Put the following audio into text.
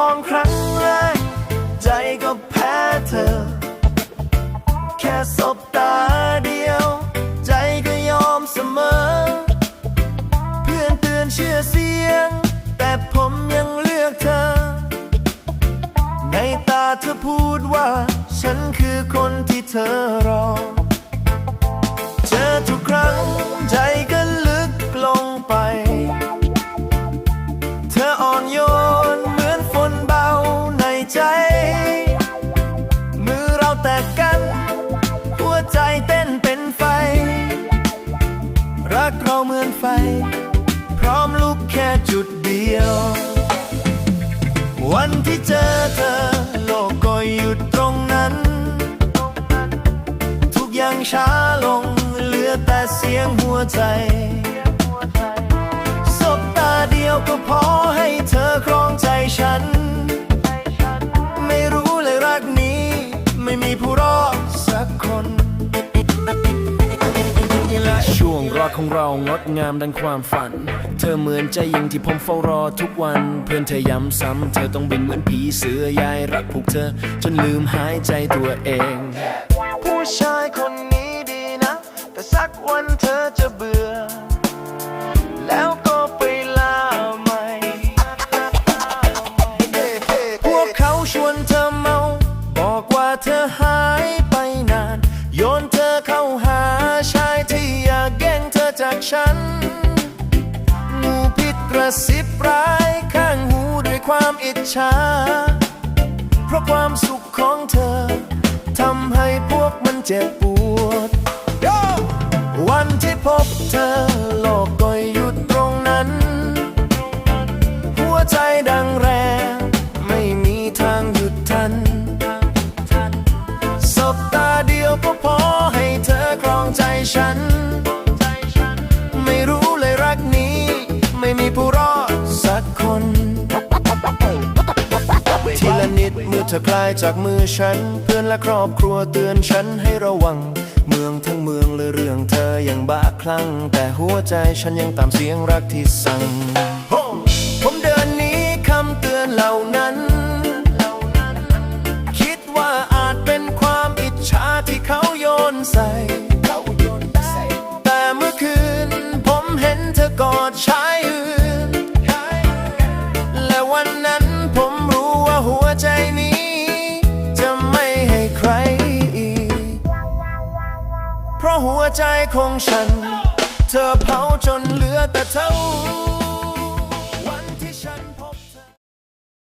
มองครั้งแรก ใจก็แพ้เธอ แค่สบตาเดียว ใจก็ยอมเสมอ เพื่อนเตือนเชื่อเสียง แต่ผมยังเลือกเธอ ในตาเธอพูดว่า ฉันคือคนที่เธอรอ แตกกัน หัวใจเต้นเป็นไฟ รักเราเหมือนไฟ พร้อมลุกแค่จุดเดียว วันที่เจอเธอ โลกก็หยุดตรงนั้น ทุกอย่างช้าลง เหลือแต่เสียงหัวใจ รอของเรางดงามดังความฝัน เธอเหมือนใจยิงที่ผมเฝ้ารอทุกวัน เพื่อนเธอย้ำซ้ำ เธอต้องเป็นเหมือนผีเสือยายรักผูกเธอ จนลืมหายใจตัวเอง ผู้ชายคนนี้ดีนะ แต่สักวันเธอจะเบื่อ แล้วก็ไปลาใหม่ พวกเขาชวนเธอเมา บอกว่าเธอหาย ฉัน งูพิษกระซิบร้ายข้างหูด้วยความอิจฉา เพราะความสุขของเธอทำให้พวกมันเจ็บปวด วันที่พบเธอโลกก็หยุดตรงนั้น หัวใจดังแรงไม่มีทางหยุดทันสบตาเดียวก็พอให้เธอครองใจฉัน เธอคลายจากมือฉัน เพื่อนและครอบครัวเตือนฉันให้ระวัง เมืองทั้งเมืองเลยเรื่องเธอยังบ้าคลั่ง แต่หัวใจฉันยังตามเสียงรักที่สั่ง ผมเดินหนี้คำเตือนเหล่านั้น คิดว่าอาจเป็นความอิจฉาที่เขาโยนใส่แต่เมื่อคืน ผมเห็นเธอกอดชายอื่นและวันนั้นผมรู้ว่าหัวใจนี้ หัวใจของฉัน เธอเผาจนเหลือแต่เท่า